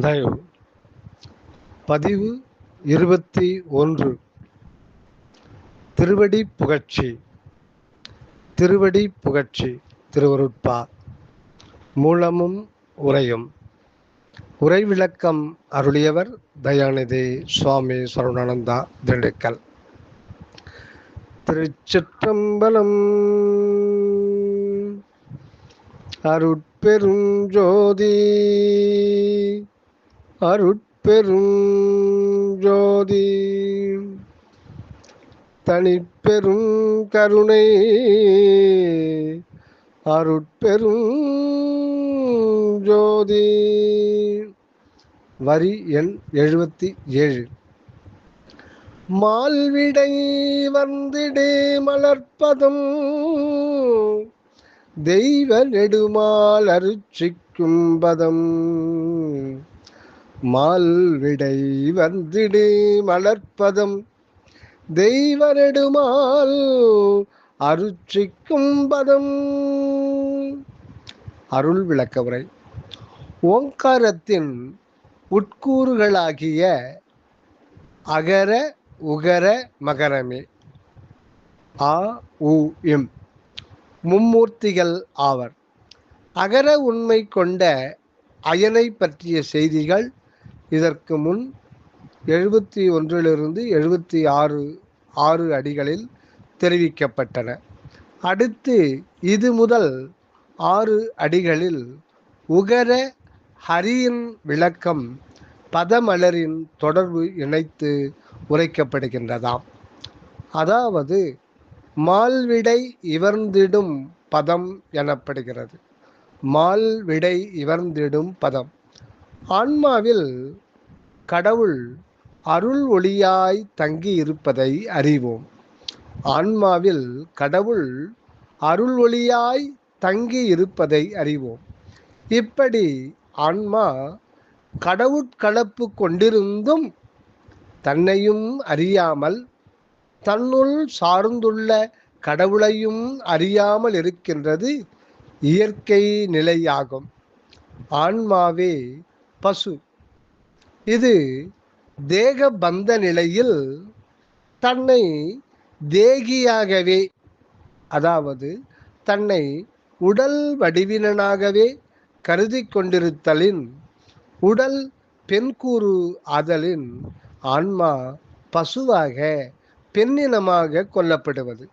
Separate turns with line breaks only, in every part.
தயவு. பதிவு இருபத்தி ஒன்று. திருவடி புகழ்ச்சி. திருவடி புகழ்ச்சி திருவருட்பா. மூலமும் உரையும் உரை விளக்கம் அருளியவர் தயாநிதி சுவாமி சரவணானந்தா திண்டுக்கல். திருச்சிற்றம்பலம் அருட்பெருஞ்சோதி அருட்பெரும் ஜோதி தனிப்பெரும் கருணை. அருட்பெரும் ஜோதி வரி எண் எழுபத்தி ஏழு. மால்விடை வந்திடே மலர்ப்பதும் தெய்வ நெடுமால் அருச்சிக்கும் பதம். மால்விடை வந்திடு மலர்ப்பதம். தெய்வரெடுமால் அருச்சிக்கும் பதம். அருள் விளக்க உரை. ஓங்காரத்தின் உட்கூறுகளாகிய அகர உகர மகரமே. ஆ உ இம். மும்மூர்த்திகள் ஆவர். அகர உண்மை கொண்ட அயனை பற்றிய செய்திகள் இதற்கு முன் எழுபத்தி ஒன்றிலிருந்து எழுபத்தி ஆறு ஆறு அடிகளில் தெரிவிக்கப்பட்டன. அடுத்து இது முதல் ஆறு அடிகளில் உகர ஹரியின் விளக்கம் பதமலரின் தொடர்பு இணைத்து உரைக்கப்படுகின்றதாம். அதாவது மால்விடை இவர்ந்திடும் பதம் எனப்படுகிறது. மால்விடை இவர்ந்திடும் பதம். ஆன்மாவில் கடவுள் அருள் ஒளியாய் தங்கி இருப்பதை அறிவோம். ஆன்மாவில் கடவுள் அருள் ஒளியாய் தங்கி இருப்பதை அறிவோம். இப்படி ஆன்மா கடவுட்கலப்பு கொண்டிருந்தும் தன்னையும் அறியாமல் தன்னுள் சார்ந்துள்ள கடவுளையும் அறியாமல் இருக்கின்றது இயற்கை நிலையாகும். ஆன்மாவே பசு. இது தேக பந்த நிலையில் தன்னை தேகியாகவே அதாவது தன்னை உடல் வடிவினனாகவே கருதி கொண்டிருத்தலின் உடல் பெண்கூறு ஆதலின் ஆன்மா பசுவாக பெண்ணினமாக கொல்லப்படுவது.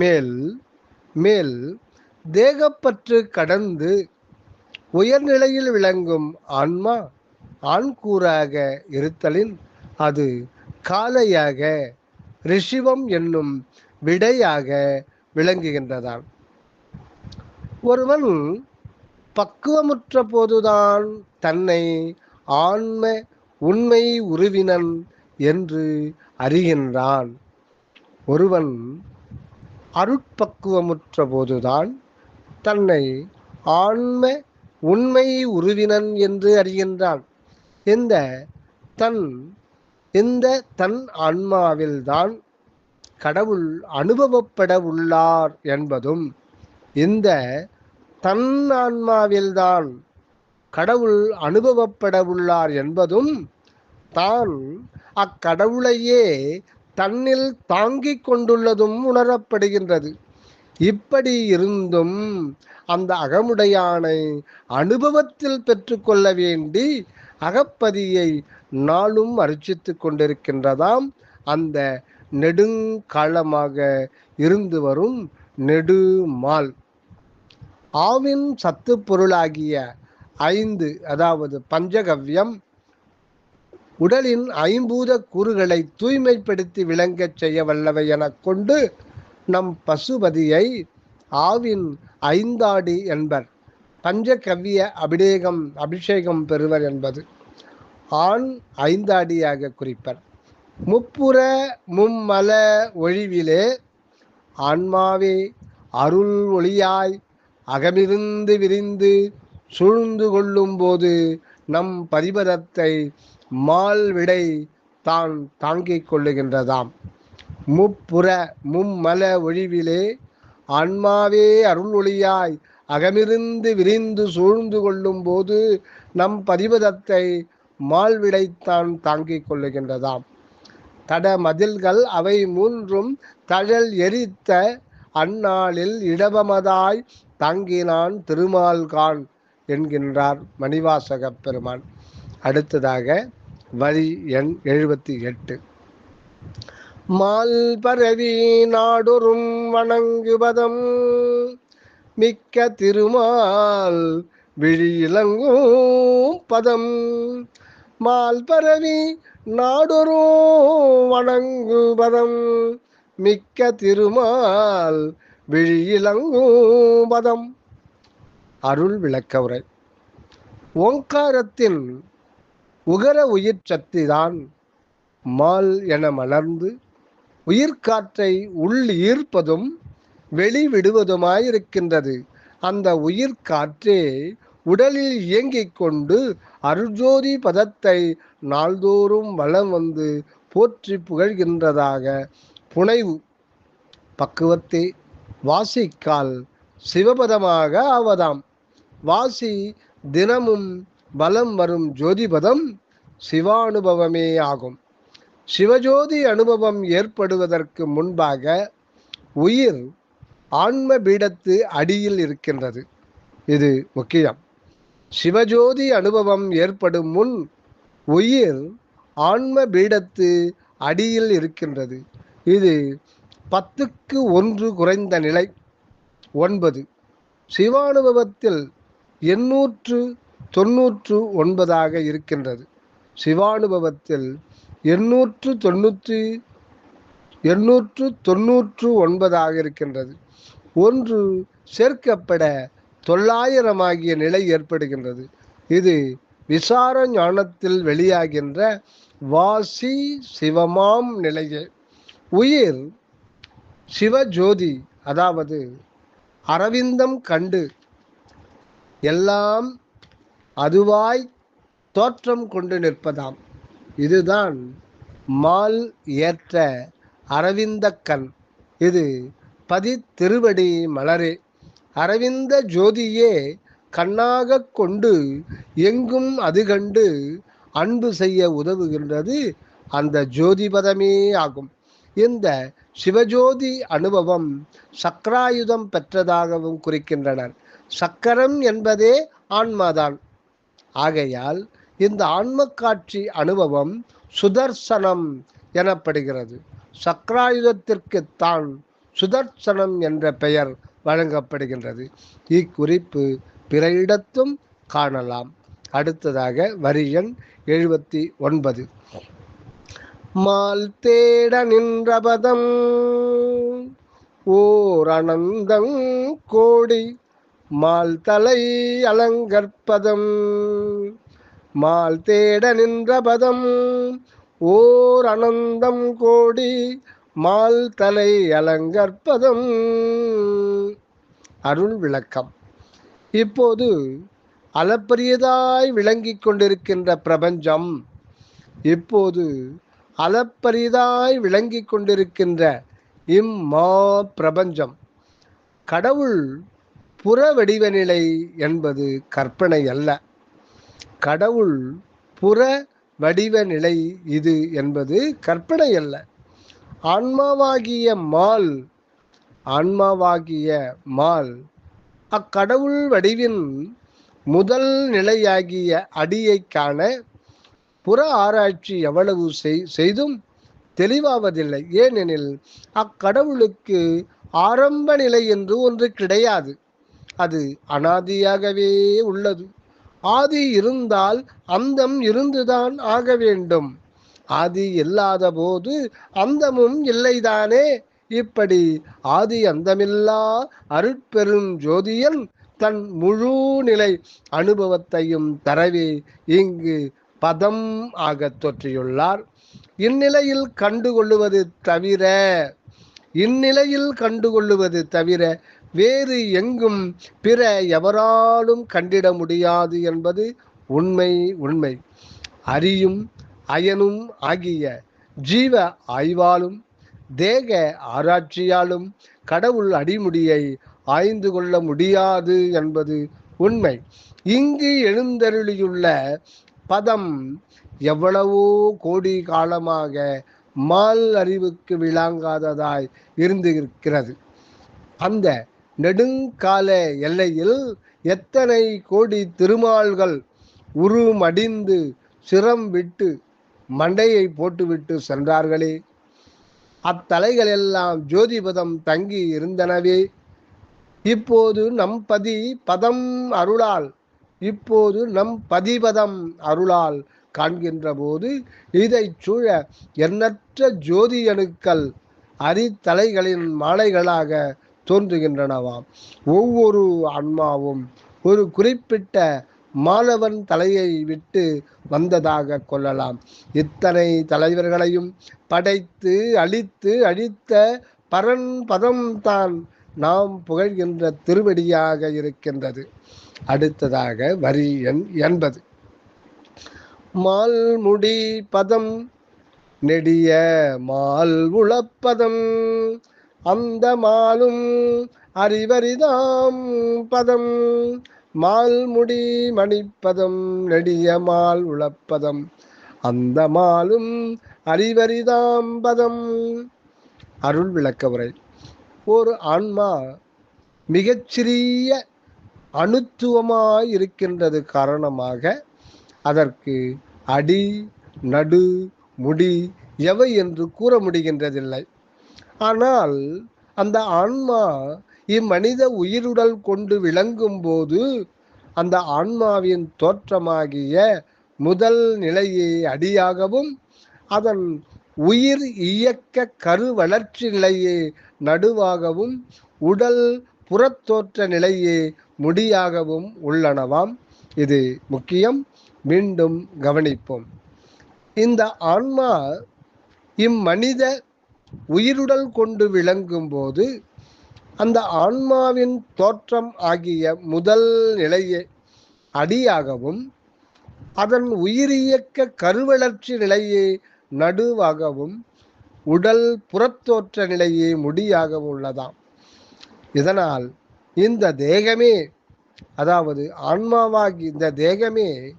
மேல் மேல் தேகப்பற்று கடந்து உயர்நிலையில் விளங்கும் ஆன்மா ஆண்கூறாக இருத்தலின் அது காலையாக ரிஷிவம் என்னும் விடையாக விளங்குகின்றதான் ஒருவன் பக்குவமுற்ற போதுதான் தன்னை ஆன்ம உண்மை உருவினன் என்று அறிகின்றான். ஒருவன் அருட்பக்குவமுற்ற போதுதான் தன்னை ஆன்ம உண்மை உருவினன் என்று அறிகின்றான். இந்த தன் இந்த தன் ஆன்மாவில்தான் கடவுள் அனுபவப்பட உள்ளார் என்பதும் இந்த தன் ஆன்மாவில்தான் கடவுள் அனுபவப்பட உள்ளார் என்பதும் தான் அக்கடவுளையே தன்னில் தாங்கிக் கொண்டுள்ளதும் உணரப்படுகின்றது. இப்படி இருந்தும் அந்த அகமுடையானை அனுபவத்தில் பெற்றுக்கொள்ள வேண்டி அகப்பதியை நாளும் அர்ச்சித்து கொண்டிருக்கின்றதாம். அந்த நெடுங்காலமாக இருந்து வரும் நெடுமால். ஆவின் சத்து பொருளாகிய ஐந்து அதாவது பஞ்சகவ்யம் உடலின் ஐம்பூத கூறுகளை தூய்மைப்படுத்தி விளங்கச் செய்ய வல்லவை எனக் கொண்டு நம் பசுபதியை ஆவின் ஐந்தாடி என்பர். பஞ்சகவ்ய அபிஷேகம் அபிஷேகம் பெறுவர் என்பது ஆண் ஐந்தாடியாக குறிப்பர். முப்புற மும்மல ஒழிவிலே ஆன்மாவே அருள் ஒளியாய் அகமிருந்து விரிந்து சூழ்ந்து கொள்ளும் போது நம் பரிபதத்தை மால் விடை தான் தாங்கிக் கொள்ளுகின்றதாம். முப்புற மும்மல ஒழிவிலே ஆன்மாவே அருள் ஒளியாய் அகமிருந்து விரிந்து சூழ்ந்து கொள்ளும் போது நம் பதிவதத்தை மால்விடைத்தான் தாங்கிக் கொள்ளுகின்றதாம். தட மதில்கள் அவை மூன்றும் தழல் எரித்த அந்நாளில் இடபமதாய் தாங்கினான் திருமால்கான் என்கின்றார் மணிவாசக பெருமான். அடுத்ததாக வரி எண் எழுபத்தி எட்டு. மால் பரவி நாடொரும் வணங்குவதம். மிக்க திருமால் விழியிலங்கும் பதம். மால் பரவி நாடொரும் வணங்குவதம். மிக்க திருமால் விழியிலங்கும் பதம். அருள் விளக்க உரை ஓங்காரத்தின் உகர உயிர் சக்திதான் மால் என மலர்ந்து உயிர்காற்றை உள் ஈர்ப்பதும் வெளிவிடுவதுமாயிருக்கின்றது. அந்த உயிர்காற்றே உடலில் இயங்கிக் கொண்டு அருஜோதி பதத்தை நாள்தோறும் வலம் வந்து போற்றி புகழ்கின்றதாக புனைவு. பக்குவத்தே வாசிக்கால் சிவபதமாக ஆவதாம். வாசி தினமும் வலம் வரும் ஜோதிபதம் சிவானுபவமே ஆகும். சிவஜோதி அனுபவம் ஏற்படுவதற்கு முன்பாக உயிர் ஆன்ம பீடத்து அடியில் இருக்கின்றது. இது முக்கியம். சிவஜோதி அனுபவம் ஏற்படும் முன் உயிர் ஆன்ம பீடத்து அடியில் இருக்கின்றது. இது பத்துக்கு ஒன்று குறைந்த நிலை. ஒன்பது. சிவானுபவத்தில் எண்ணூற்று தொன்னூற்று ஒன்பதாக இருக்கின்றது. சிவானுபவத்தில் எண்ணூற்று தொண்ணூற்றி எண்ணூற்று தொன்னூற்று ஒன்பதாக இருக்கின்றது ஒன்று சேர்க்கப்பட தொள்ளாயிரம் ஆகிய நிலை ஏற்படுகின்றது. இது விசார ஞானத்தில் வெளியாகின்ற வாசி சிவமாம் நிலையே. உயிர் சிவஜோதி அதாவது அரவிந்தம் கண்டு எல்லாம் அதுவாய் தோற்றம் கொண்டு நிற்பதாம். இதுதான் மால் ஏற்ற அரவிந்த கண் இது பதி திருவடி மலரே. அரவிந்த ஜோதியே கண்ணாக கொண்டு எங்கும் அது கண்டு அன்பு செய்ய உதவுகின்றது அந்த ஜோதிபதமே ஆகும். இந்த சிவஜோதி அனுபவம் சக்கராயுதம் பெற்றதாகவும் குறிக்கின்றனர். சக்கரம் என்பதே ஆன்மாதான். ஆகையால் இந்த ஆன்ம காட்சி அனுபவம் சுதர்சனம் எனப்படுகிறது. சக்கராயுதத்திற்கு தான் சுதர்சனம் என்ற பெயர் வழங்கப்படுகின்றது. இக்குறிப்பு பிற இடத்தும் காணலாம். அடுத்ததாக வரி எண் எழுபத்தி ஒன்பது. மால் தேட நின்றபதம் ஓர் அனந்தங் கோடி மால் தலை அலங்கற்பதம். மால் தேட நின்ற பதம் ஓர் அனந்தம் கோடி மால் தலை அலங்கற்பதம் அருள் விளக்கம். இப்போது அளப்பரியதாய் விளங்கிக் கொண்டிருக்கின்ற பிரபஞ்சம் இப்போது அளப்பரியதாய் விளங்கிக் கொண்டிருக்கின்ற இம்மா பிரபஞ்சம். கடவுள் புற வடிவ நிலை என்பது கற்பனை அல்ல. கடவுள் புற வடிவ நிலை இது என்பது கற்பனை அல்ல. ஆன்மாவாகிய மால் ஆன்மாவாகிய மால் அக்கடவுள் வடிவின் முதல் நிலையாகிய அடியை காண புற ஆராய்ச்சி எவ்வளவு செய்தும் தெளிவாவதில்லை. ஏனெனில் அக்கடவுளுக்கு ஆரம்ப நிலை என்று ஒன்று கிடையாது. அது அனாதியாகவே உள்ளது. ஆதி இருந்தால் அந்தம் இருந்துதான் ஆக வேண்டும். ஆதி இல்லாத போது அந்தமும் இல்லைதானே? இப்படி ஆதி அந்தமில்லா அருட்பெரும் ஜோதியன் தன் முழு நிலை அனுபவத்தையும் தரவே இங்கு பதம் ஆக தோற்றியுள்ளார். இந்நிலையில் கண்டுகொள்ளுவது தவிர இந்நிலையில் கண்டுகொள்ளுவது தவிர வேறு எங்கும் பிற எவராலும் கண்டிட முடியாது என்பது உண்மை உண்மை. அறியும் அயனும் ஆகிய ஜீவ ஆய்வாலும் தேக ஆராய்ச்சியாலும் கடவுள் அடிமுடியை ஆய்ந்து கொள்ள முடியாது என்பது உண்மை. இங்கு எழுந்தருளியுள்ள பதம் எவ்வளவோ கோடி காலமாக மால் அறிவுக்கு விளங்காததாய் இருந்து இருக்கிறது அந்த நெடுங்கால எல்லையில் எத்தனை கோடி திருமால்கள் உருமடிந்து சிரம் விட்டு மண்டையை போட்டுவிட்டு சென்றார்களே? அத்தலைகள் எல்லாம் ஜோதிபதம் தங்கி இருந்தனவே. இப்போது நம் பதி பதம் அருளால் இப்போது நம் பதிபதம் அருளால் காண்கின்ற போது இதை சூழ எண்ணற்ற ஜோதி அணுக்கள் அரித்தலைகளின் மாலைகளாக தோன்றுகின்றனவாம். ஒவ்வொரு ஆன்மாவும் ஒரு குறிப்பிட்ட மாணவன் தலையை விட்டு வந்ததாக கொள்ளலாம். இத்தனை தலைவர்களையும் படைத்து அழித்து அழித்த பரன் பதம்தான் நாம் புகழ்கின்ற திருவடியாக இருக்கின்றது. அடுத்ததாக வரி எண் எண்பது. மால்முடி பதம் நெடிய மால் உளப்பதம் அந்த மாலும் அறிவரிதாம் பதம். மால்முடி மணிப்பதம் நெடிய மால் உளப்பதம். அந்த மாலும் அறிவரிதாம் பதம். அருள் விளக்க உரை. ஒரு ஆன்மா மிகச்சிறிய அணுத்துவமாய் இருக்கின்றது காரணமாக அதற்கு அடி நடு முடி எவை என்று கூற முடிகின்றதில்லை. ஆனால் அந்த ஆன்மா இம்மனித உயிருடல் கொண்டு விளங்கும் போது அந்த ஆன்மாவின் தோற்றமாகிய முதல் நிலையை அடியாகவும் அதன் உயிர் இயக்க கரு வளர்ச்சி நிலையே நடுவாகவும் உடல் புறத்தோற்ற நிலையே முடியாகவும் உள்ளனவாம். இது முக்கியம். மீண்டும் கவனிப்போம். இந்த ஆன்மா இம்மனித உயிருடல் கொண்டு விளங்கும் போது அந்த ஆன்மாவின் தோற்றம் ஆகிய முதல் நிலையை அடியாகவும் அதன் உயிரியக்க கருவளர்ச்சி நிலையை நடுவாகவும் உடல் புறத்தோற்ற நிலையே முடியாகவும் உள்ளதாம். இதனால் இந்த தேகமே அதாவது ஆன்மாவாகி இந்த தேகமே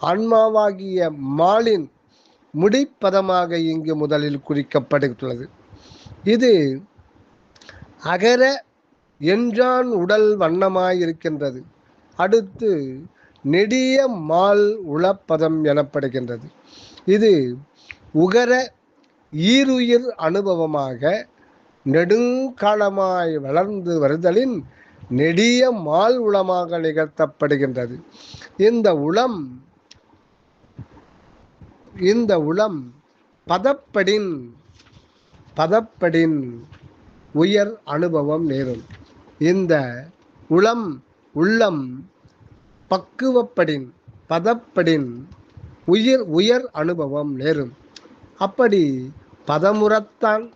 ஆன்மாவாகிய மாலின் முடிப்பதமாக இங்கு முதலில் குறிக்கப்பட்டுள்ளது இது அகர என்றான் உடல் வண்ணமாயிருக்கின்றது. அடுத்து நெடிய மால் உளப்பதம் எனப்படுகின்றது. இது உகர ஈருயிர் அனுபவமாக நெடுங்காலமாய் வளர்ந்து வருதலின் நெடிய மால் உளமாக நிகழ்த்தப்படுகின்றது. இந்த உளம் இந்த உளம் பதப்படின் பதப்படின் உயர் அனுபவம் நேரும். இந்த உளம் உள்ளம் பக்குவப்படின் பதப்படின் உயிர் உயர் அனுபவம் நேரும். அப்படி பதமுறத்தான்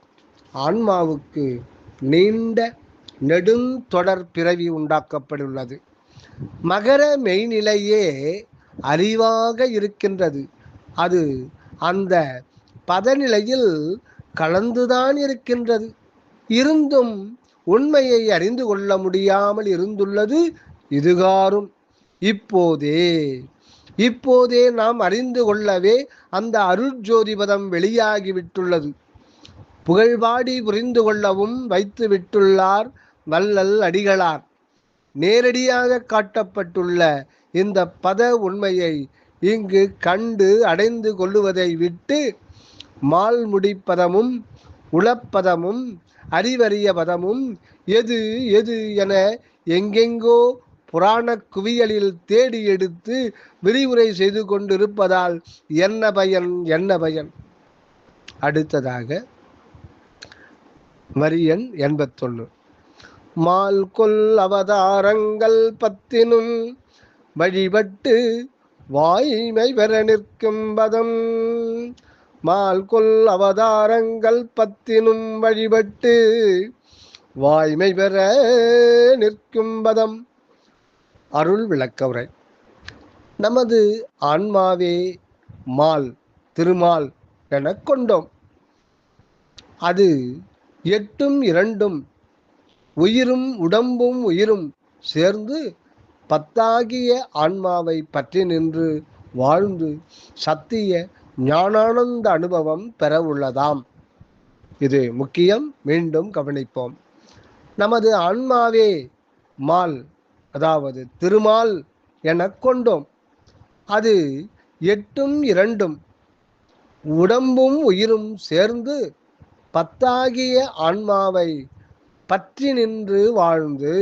ஆன்மாவுக்கு நீண்ட நெடுந்தொடர் பிறவி உண்டாக்கப்பட்டுள்ளது. மகர மெய்நிலையே அறிவாக இருக்கின்றது. அது அந்த பதநிலையில் கலந்துதான் இருக்கின்றது. இருந்தும் உண்மையை அறிந்து கொள்ள முடியாமல் இருந்துள்ளது இதுகாரும் இப்போதே இப்போதே நாம் அறிந்து கொள்ளவே அந்த அருட்ஜோதிபதம் வெளியாகிவிட்டுள்ளது புகழ்பாடி புரிந்து கொள்ளவும் வைத்து விட்டுள்ளார் வல்லல் அடிகளார். நேரடியாக காட்டப்பட்டுள்ள இந்த பத உண்மையை இங்கு கண்டு அடைந்து கொள்ளுவதை விட்டு மால் முடிப்பதமும் உளப்பதமும் அறிவறிய பதமும் எது எது என எங்கெங்கோ புராண குவியலில் தேடி எடுத்து விரிவுரை செய்து கொண்டிருப்பதால் என்ன பயன் என்ன பயன்? அடுத்ததாக வரியன் எண்பத்தொன்று மால் கொல் அவதாரங்கள் பத்தினும் வழிபட்டு வாய்மை பெற நிற்கும் பதம் மால்கொல் அவதாரங்கள் பத்தினும் வழிபட்டு வாய்மை பெற நிற்கும் பதம் அருள் விளக்கவுரை. நமது ஆன்மாவே மால் திருமால் எனக் கொண்டோம். அது எட்டும் இரண்டும் உயிரும் உடம்பும் உயிரும் சேர்ந்து பத்தாகிய ஆன்மாவை பற்றி நின்று வாழ்ந்து சத்திய ஞானானந்த அனுபவம் பெற உள்ளதாம் இது முக்கியம். மீண்டும் கவனிப்போம். நமது ஆன்மாவே மால் அதாவது திருமால் என கொண்டோம். அது எட்டும் இரண்டும் உடம்பும் உயிரும் சேர்ந்து பத்தாகிய ஆன்மாவை பற்றி நின்று வாழ்ந்து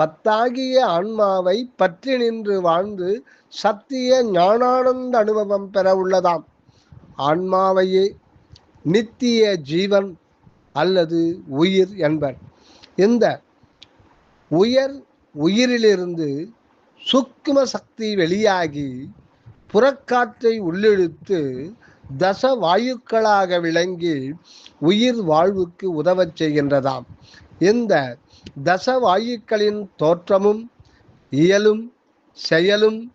பத்தாகிய ஆன்மாவை பற்றி நின்று வாழ்ந்து சத்திய ஞானானந்த அனுபவம் பெற உள்ளதாம். ஆன்மாவையே நித்திய ஜீவன் அல்லது உயிர் என்பர். இந்த உயர் உயிரிலிருந்து சுக்கும சக்தி வெளியாகி புறக்காற்றை உள்ளிழுத்து தச வாயுக்களாக விளங்கி உயிர் வாழ்வுக்கு உதவச் செய்கின்றதாம். இந்த தச வாயுக்களின் தோற்றமும் இயலும் செயலும்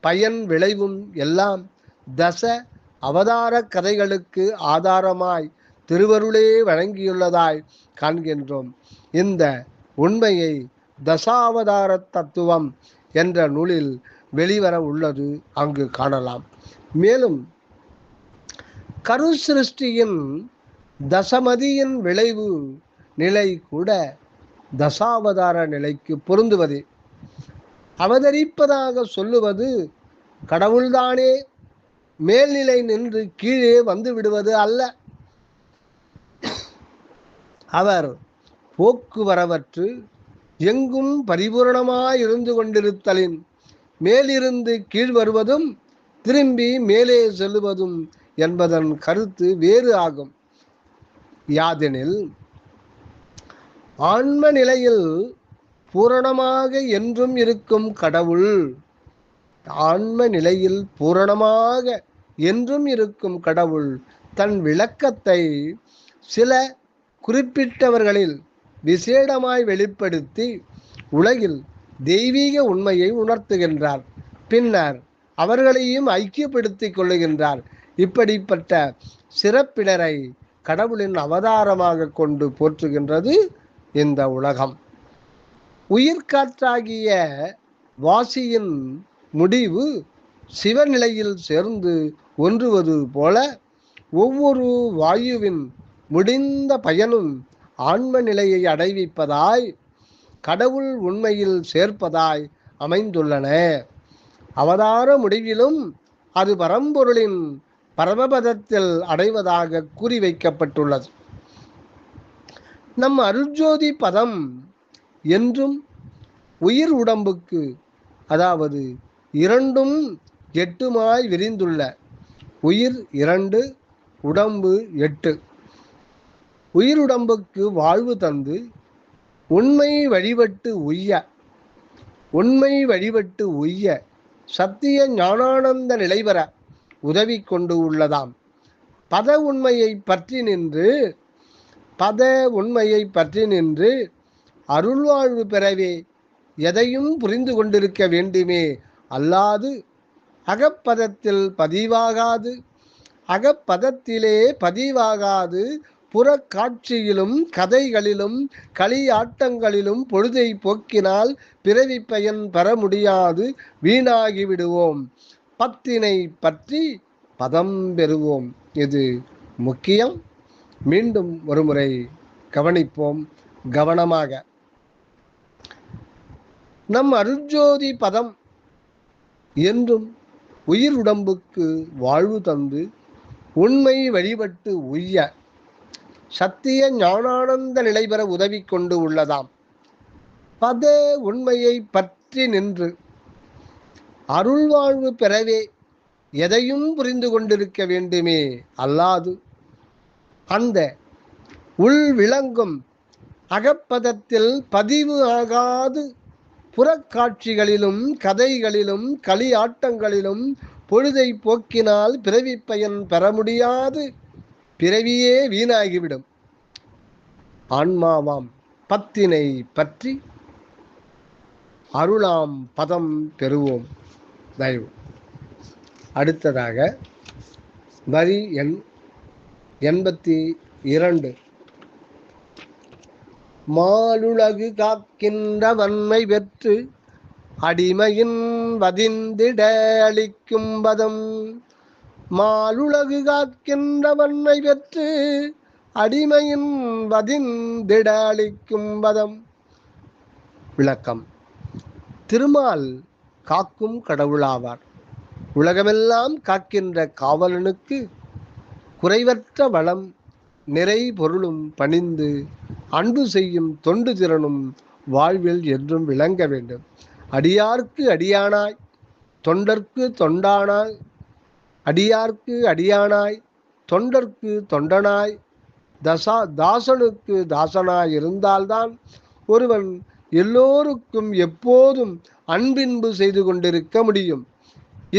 பயன் விளைவும் எல்லாம் தச அவதார கதைகளுக்கு ஆதாரமாய் திருவருளே வழங்கியுள்ளதாய் காண்கின்றோம். இந்த உண்மையை தசாவதார தத்துவம் என்ற நூலில் வெளிவர உள்ளது அங்கு காணலாம். மேலும் கரு சிருஷ்டியின் தசமதியின் விளைவு நிலை கூட தசாவதார நிலைக்கு பொருந்துவது. அவதரிப்பதாக சொல்லுவது கடவுள்தானே மேல்நிலை நின்று கீழே வந்து விடுவது அல்ல. அவர் போக்குவரவற்று எங்கும் பரிபூரணமாய் இருந்து கொண்டிருத்தலின் மேலிருந்து கீழ் வருவதும் திரும்பி மேலே செல்லுவதும் என்பதன் கருத்து வேறு ஆகும். யாதெனில் ஆன்ம நிலையில் பூரணமாக என்றும் இருக்கும் கடவுள் ஆன்ம நிலையில் பூரணமாக என்றும் இருக்கும் கடவுள் தன் விளக்கத்தை சில குறிப்பிட்டவர்களில் விசேடமாய் வெளிப்படுத்தி உலகில் தெய்வீக உண்மையை உணர்த்துகின்றார். பின்னர் அவர்களையும் ஐக்கியப்படுத்திக் கொள்ளுகின்றார். இப்படிப்பட்ட சிறப்பினரை கடவுளின் அவதாரமாக கொண்டு போற்றுகின்றது இந்த உலகம். உயிர்காற்றாகிய வாசியின் முடிவு சிவநிலையில் சேர்ந்து ஒன்றுவது போல ஒவ்வொரு வாயுவின் முடிந்த பயனும் ஆன்ம நிலையை அடைவிப்பதாய் கடவுள் உண்மையில் சேர்ப்பதாய் அமைந்துள்ளன. அவதார முடிவிலும் அது பரம்பொருளின் பரமபதத்தில் அடைவதாக கூறி வைக்கப்பட்டுள்ளது நம் அருஜோதி பதம் என்றும் உயிர் உடம்புக்கு அதாவது இரண்டும் எட்டுமாய் விரிந்துள்ள. உயிர் இரண்டு உடம்பு எட்டு. உயிருடம்புக்கு வாழ்வு தந்து உண்மை வழிபட்டு உய்ய உண்மை வழிபட்டு உய்ய சத்திய ஞானானந்த நிலைவர உதவி கொண்டு உள்ளதாம். பத உண்மையை பற்றி நின்று பத உண்மையை பற்றி நின்று அருள்வாழ்வு பெறவே எதையும் புரிந்து கொண்டிருக்க வேண்டுமே. அல்லாது அகப்பதத்தில் பதிவாகாது. அகப்பதத்திலே பதிவாகாது. புறக்காட்சியிலும் கதைகளிலும் களியாட்டங்களிலும் பொழுதை போக்கினால் பிறவி பயன் பெற முடியாது. வீணாகி விடுவோம். பத்தினை பற்றி பதம் பெறுவோம். இது முக்கியம். மீண்டும் ஒருமுறை கவனிப்போம் கவனமாக. நம் அருஜோதி பதம் என்றும் உயிர் உடம்புக்கு வாழ்வு தந்து உண்மை வழிபட்டு உய்ய சத்திய ஞானானந்த நிலை பெற உதவி கொண்டு உள்ளதாம். பத உண்மையை பற்றி நின்று அருள்வாழ்வு பெறவே எதையும் புரிந்து கொண்டிருக்க வேண்டுமே அல்லாது அந்த உள் விளங்கும் அகப்பதத்தில் பதிவு ஆகாது. புறக்காட்சிகளிலும் கதைகளிலும் களியாட்டங்களிலும் பொழுதை போக்கினால் பிறவி பயன் பெற முடியாது. பிறவியே வீணாகிவிடும். ஆன்மாவாம் பத்தினை பற்றி அருளாம் பதம் பெறுவோம். தயவு. அடுத்ததாக வரி எண் எண்பத்தி இரண்டு. மாலுலகு காக்கின்ற வன்மை பெற்று அடிமையின் வதிந்திட அளிக்கும் பதம் மாலுலகு காக்கின்ற வன்மை பெற்று அடிமையின் வதிந்திட அளிக்கும் பதம் விளக்கம். திருமால் காக்கும் கடவுளாவார். உலகமெல்லாம் காக்கின்ற காவலனுக்கு குறைவற்ற வளம் நிறை பொருளும் பணிந்து அன்பு செய்யும் தொண்டு திறனும் வாழ்வில் என்றும் விளங்க வேண்டும். அடியார்க்கு அடியானாய் தொண்டர்க்கு தொண்டானாய் அடியார்க்கு அடியானாய் தொண்டர்க்கு தொண்டனாய் தசா தாசனுக்கு தாசனாய் இருந்தால்தான் ஒருவன் எல்லோருக்கும் எப்போதும் அன்பின்பு செய்து கொண்டிருக்க முடியும்.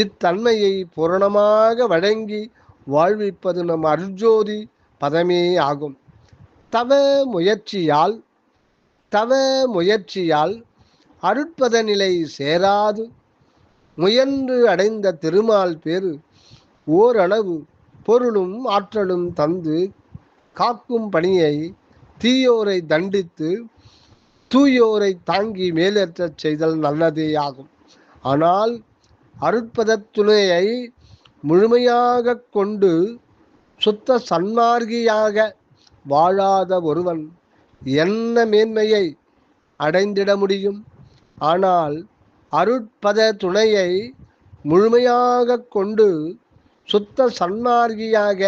இத்தன்மையை பூரணமாக வழங்கி வாழ்விப்பது நம் அருஜோதி பதமே ஆகும் தவ முயற்சியால் தவ முயற்சியால் அருட்பத நிலை சேராது. முயன்று அடைந்த திருமால் பேரு ஓரளவு பொருளும் ஆற்றலும் தந்து காக்கும் பணியை தீயோரை தண்டித்து தூயோரை தாங்கி மேலேற்றச் செய்தல் நல்லதே ஆகும் ஆனால் அருட்பத துணையை முழுமையாக கொண்டு சுத்த சன்மார்கியாக வாழாத ஒருவன் என்ன மேன்மையை அடைந்திட முடியும்? ஆனால் அருட்பத துணையை முழுமையாக கொண்டு சுத்த சன்மார்கியாக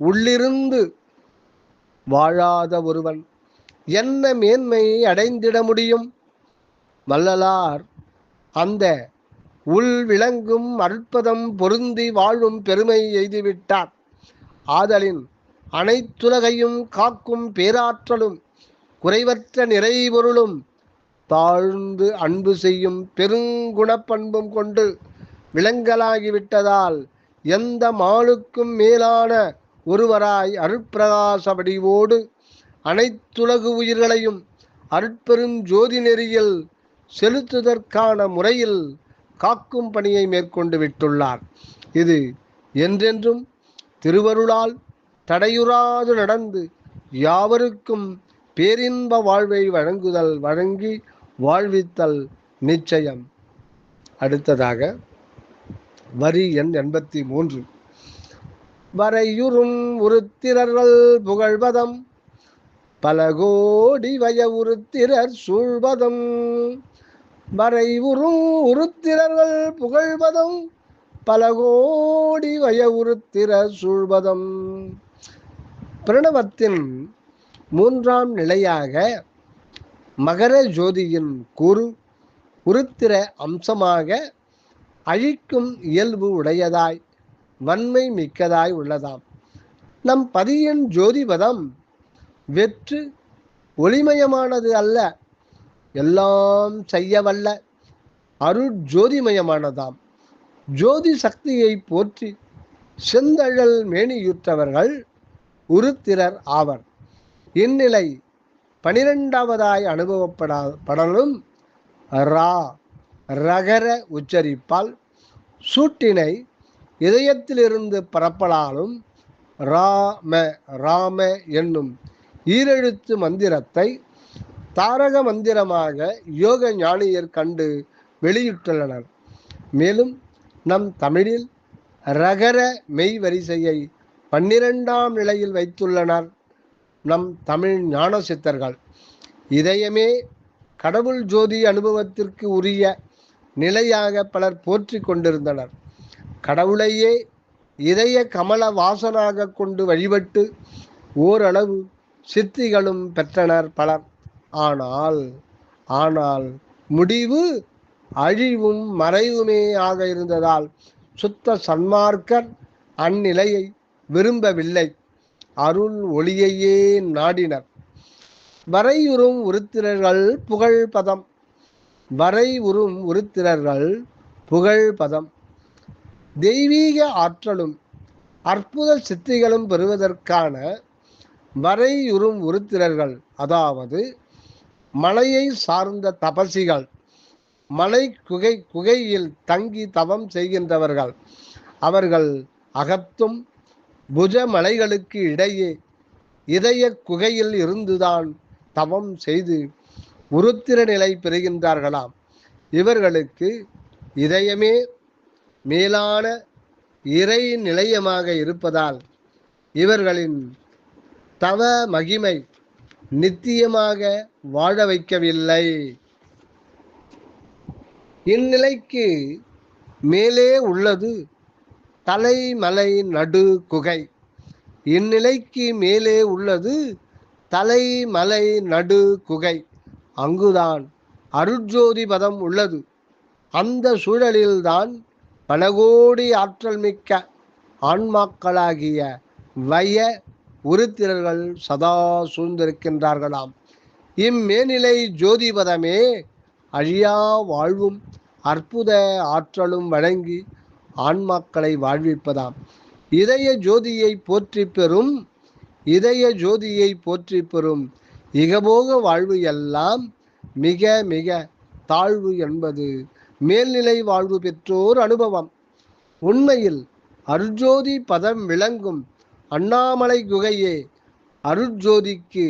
உள்ளிருந்து வாழாத ஒருவன் என்ன மேன்மையை அடைந்திட முடியும்? வள்ளலார் அந்த உள் விளங்கும் அற்புதம் பொருந்தி வாழும் பெருமை எய்துவிட்டார். ஆதலின் அனைத்துலகையும் காக்கும் பேராற்றலும் குறைவற்ற நிறைபொருளும் தாழ்ந்து அன்பு செய்யும் பெருங்குணப்பண்பும் கொண்டு விளங்கலாகிவிட்டதால் எந்த மாளுக்கும் மேலான ஒருவராய் அருட்பிரகாச வடிவோடு அனைத்துலகு உயிர்களையும் அருட்பெரும் ஜோதி நெறியில் செலுத்துதற்கான முறையில் காக்கும் பணியை மேற்கொண்டு விட்டுள்ளார். இது என்றென்றும் திருவருளால் தடையுறாது நடந்து யாவருக்கும் பேரின்ப வாழ்வை வழங்குதல் வழங்கி வாழ்வித்தல் நிச்சயம். அடுத்ததாக வரி எண் எண்பத்தி மூன்று வரையுறும் உருத்திரர்கள் புகழ்வதம் பல கோடி வய உருத்திரர் சூழ்வதம். வரைவுறும் உருத்திரர்கள் புகழ்வதும் பல கோடி வய உருத்திர சூழ்வதும். பிரணவத்தின் மூன்றாம் நிலையாக மகர ஜோதியின் கூறு உருத்திர அம்சமாக அழிக்கும் இயல்பு உடையதாய் வன்மை மிக்கதாய் உள்ளதாம். நம் பதியின் ஜோதிபதம் வெற்று ஒளிமயமானது அல்ல. எல்லாம் செய்ய வல்ல அருட்ஜோதிமயமானதாம் ஜோதி சக்தியை போற்றி செந்தழல் மேனியுற்றவர்கள் உருத்திரர் ஆவர். இந்நிலை பனிரெண்டாவதாய் அனுபவப்படா படலும் ரா ரகர உச்சரிப்பால் சூட்டினை இதயத்திலிருந்து பரப்பலாலும் ராம ராம என்னும் ஈரெழுத்து மந்திரத்தை தாரக மந்திரமாக யோக ஞானியர் கண்டு வெளியிட்டுள்ளனர். மேலும் நம் தமிழில் ரகர மெய் வரிசையை பன்னிரெண்டாம் நிலையில் வைத்துள்ளனர் நம் தமிழ் ஞான சித்தர்கள் இதயமே கடவுள் ஜோதி அனுபவத்திற்கு உரிய நிலையாக பலர் போற்றி கொண்டிருந்தனர். கடவுளையே இதய கமல வாசனாக கொண்டு வழிபட்டு ஓரளவு சித்திகளும் பெற்றனர் பலர். ஆனால் ஆனால் முடிவு அழிவும் மறைவுமே ஆக இருந்ததால் சுத்த சன்மார்க்கர் அந்நிலையை விரும்பவில்லை. அருள் ஒளியையே நாடினர். வரையுறும் உருத்திரர்கள் புகழ் பதம். வரை உறும் உருத்திரர்கள் புகழ் பதம். தெய்வீக ஆற்றலும் அற்புத சித்திகளும் பெறுவதற்கான வரையுறும் உருத்திரர்கள் அதாவது மலையை சார்ந்த தபசிகள் மலை குகை குகையில் தங்கி தவம் செய்கின்றவர்கள். அவர்கள் அகத்தும் புஜ மலைகளுக்கு இடையே இதய குகையில் இருந்துதான் தவம் செய்து உருத்திர நிலை பெறுகின்றார்களாம். இவர்களுக்கு இதயமே மேலான இறை நிலையமாக இருப்பதால் இவர்களின் தவ மகிமை நித்தியமாக வாழ வைக்கவில்லை. இந்நிலைக்கு மேலே உள்ளது தலைமலை நடு குகை இந்நிலைக்கு மேலே உள்ளது தலைமலை நடு குகை அங்குதான் அருட்ஜோதி பதம் உள்ளது. அந்த சூழலில்தான் பல கோடி ஆற்றல் மிக்க ஆன்மாக்களாகிய வய உருத்திரர்கள் சதா சூழ்ந்திருக்கின்றார்களாம். இம்மேநிலை ஜோதிபதமே அழியா வாழ்வும் அற்புத ஆற்றலும் வழங்கி ஆன்மாக்களை வாழ்விப்பதாம். இதய ஜோதியை போற்றி பெறும் இதய ஜோதியை போற்றி பெறும் இகபோக வாழ்வு எல்லாம் மிக மிக தாழ்வு என்பது மேல்நிலை வாழ்வு பெற்றோர் அனுபவம். உண்மையில் அர்ஜோதி பதம் விளங்கும் அண்ணாமலை குகையே அருட்ஜோதிக்கு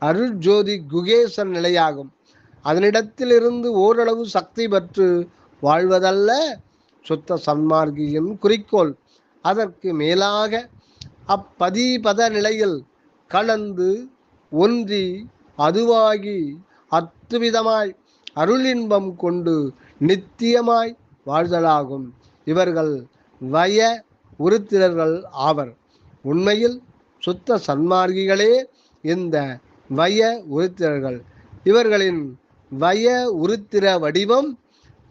அருட்ஜோதி குகேசன் நிலையாகும். அதனிடத்திலிருந்து ஓரளவு சக்தி பெற்று வாழ்வதல்ல சுத்த சன்மார்க்கியின் குறிக்கோள். அதற்கு மேலாக அப்பதீபத நிலையில் கலந்து ஒன்றி அதுவாகி அத்துவிதமாய் அருளின்பம் கொண்டு நித்தியமாய் வாழ்தலாகும். இவர்கள் வய உறுத்திரர்கள் ஆவர். உண்மையில் சுத்த சன்மார்க்கிகளே இந்த வய உருத்திரர்கள். இவர்களின் வய உருத்திர வடிவம்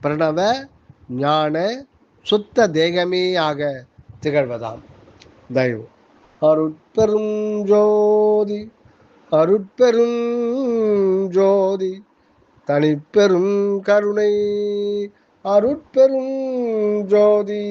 பிரணவ ஞான சுத்த தேகமேயாக திகழ்வதாம். தயவு. அருட்பெரும் ஜோதி அருட்பெரும் ஜோதி தனிப்பெரும் கருணை அருட்பெரும் ஜோதி.